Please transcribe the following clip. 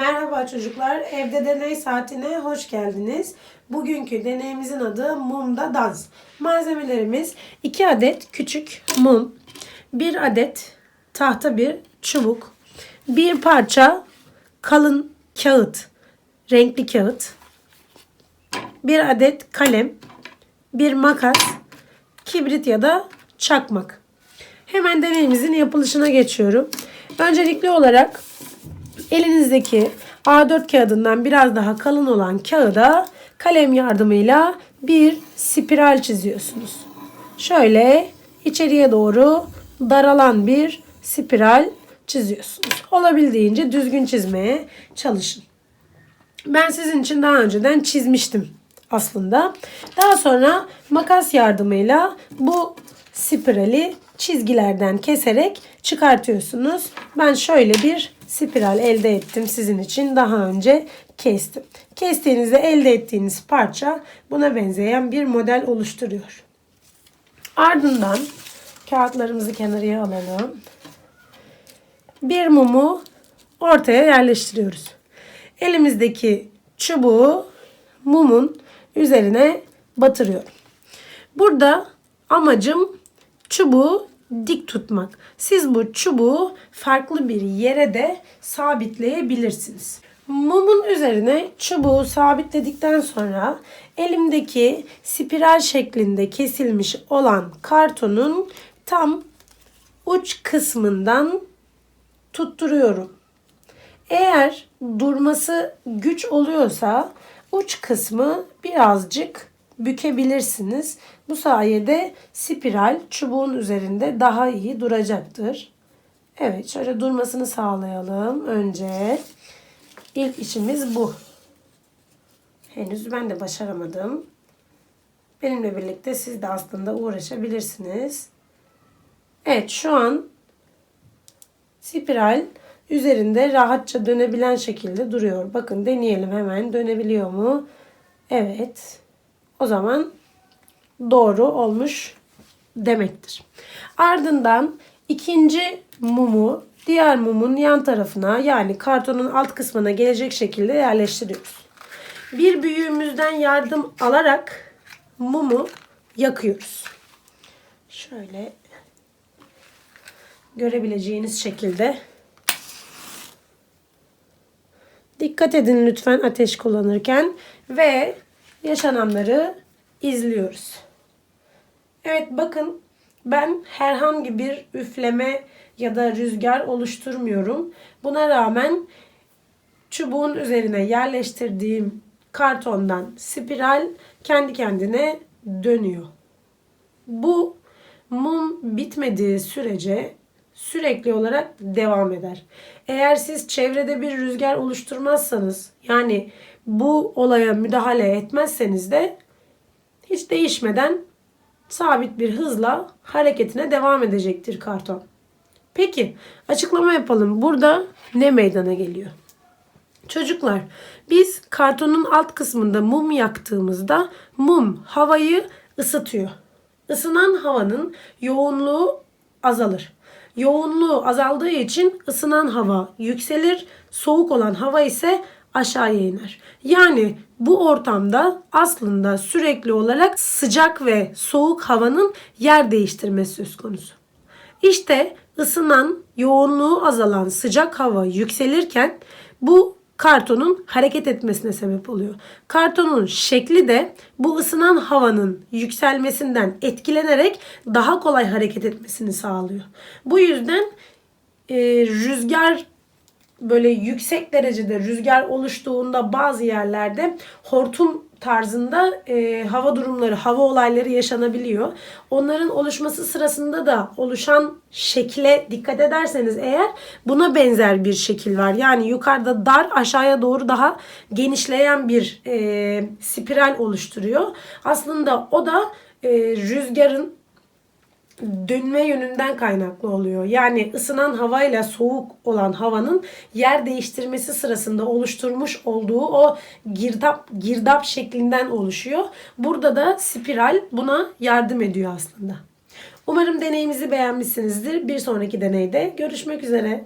Merhaba çocuklar, evde deney saatine hoş geldiniz. Bugünkü deneyimizin adı mumda dans. Malzemelerimiz 2 adet küçük mum, 1 adet tahta bir çubuk, bir parça kalın kağıt, renkli kağıt, bir adet kalem, bir makas, kibrit ya da çakmak. Hemen deneyimizin yapılışına geçiyorum. Öncelikli olarak elinizdeki A4 kağıdından biraz daha kalın olan kağıda kalem yardımıyla bir spiral çiziyorsunuz. Şöyle içeriye doğru daralan bir spiral çiziyorsunuz. Olabildiğince düzgün çizmeye çalışın. Ben sizin için daha önceden çizmiştim aslında. Daha sonra makas yardımıyla bu spirali çizgilerden keserek çıkartıyorsunuz. Ben şöyle bir spiral elde ettim sizin için daha önce kestim. Kestiğinizde elde ettiğiniz parça buna benzeyen bir model oluşturuyor. Ardından kağıtlarımızı kenarıya alalım. Bir mumu ortaya yerleştiriyoruz. Elimizdeki çubuğu mumun üzerine batırıyorum. Burada amacım çubuğu dik tutmak. Siz bu çubuğu farklı bir yere de sabitleyebilirsiniz. Mumun üzerine çubuğu sabitledikten sonra elimdeki spiral şeklinde kesilmiş olan kartonun tam uç kısmından tutturuyorum. Eğer durması güç oluyorsa uç kısmı birazcık bükebilirsiniz. Bu sayede spiral çubuğun üzerinde daha iyi duracaktır. Evet şöyle durmasını sağlayalım önce. İlk işimiz bu. Henüz ben de başaramadım. Benimle birlikte siz de aslında uğraşabilirsiniz. Evet şu an spiral üzerinde rahatça dönebilen şekilde duruyor. Bakın deneyelim hemen dönebiliyor mu? Evet. O zaman doğru olmuş demektir. Ardından ikinci mumu diğer mumun yan tarafına yani kartonun alt kısmına gelecek şekilde yerleştiriyoruz. Bir büyüğümüzden yardım alarak mumu yakıyoruz. Şöyle görebileceğiniz şekilde Dikkat edin lütfen ateş kullanırken ve yaşananları izliyoruz. Evet bakın ben herhangi bir üfleme ya da rüzgar oluşturmuyorum. Buna rağmen çubuğun üzerine yerleştirdiğim kartondan spiral kendi kendine dönüyor. Bu mum bitmediği sürece sürekli olarak devam eder. Eğer siz çevrede bir rüzgar oluşturmazsanız yani bu olaya müdahale etmezseniz de hiç değişmeden sabit bir hızla hareketine devam edecektir karton. Peki açıklama yapalım. Burada ne meydana geliyor? Çocuklar biz kartonun alt kısmında mum yaktığımızda mum havayı ısıtıyor. Isınan havanın yoğunluğu azalır. Yoğunluğu azaldığı için ısınan hava yükselir, soğuk olan hava ise aşağıya iner. Yani bu ortamda aslında sürekli olarak sıcak ve soğuk havanın yer değiştirmesi söz konusu. İşte ısınan, yoğunluğu azalan sıcak hava yükselirken bu kartonun hareket etmesine sebep oluyor. Kartonun şekli de bu ısınan havanın yükselmesinden etkilenerek daha kolay hareket etmesini sağlıyor. Bu yüzden e, rüzgar böyle yüksek derecede rüzgar oluştuğunda bazı yerlerde hortum tarzında e, hava durumları, hava olayları yaşanabiliyor. Onların oluşması sırasında da oluşan şekle dikkat ederseniz eğer buna benzer bir şekil var. Yani yukarıda dar aşağıya doğru daha genişleyen bir e, spiral oluşturuyor. Aslında o da e, rüzgarın dönme yönünden kaynaklı oluyor. Yani ısınan havayla soğuk olan havanın yer değiştirmesi sırasında oluşturmuş olduğu o girdap girdap şeklinden oluşuyor. Burada da spiral buna yardım ediyor aslında. Umarım deneyimizi beğenmişsinizdir. Bir sonraki deneyde görüşmek üzere.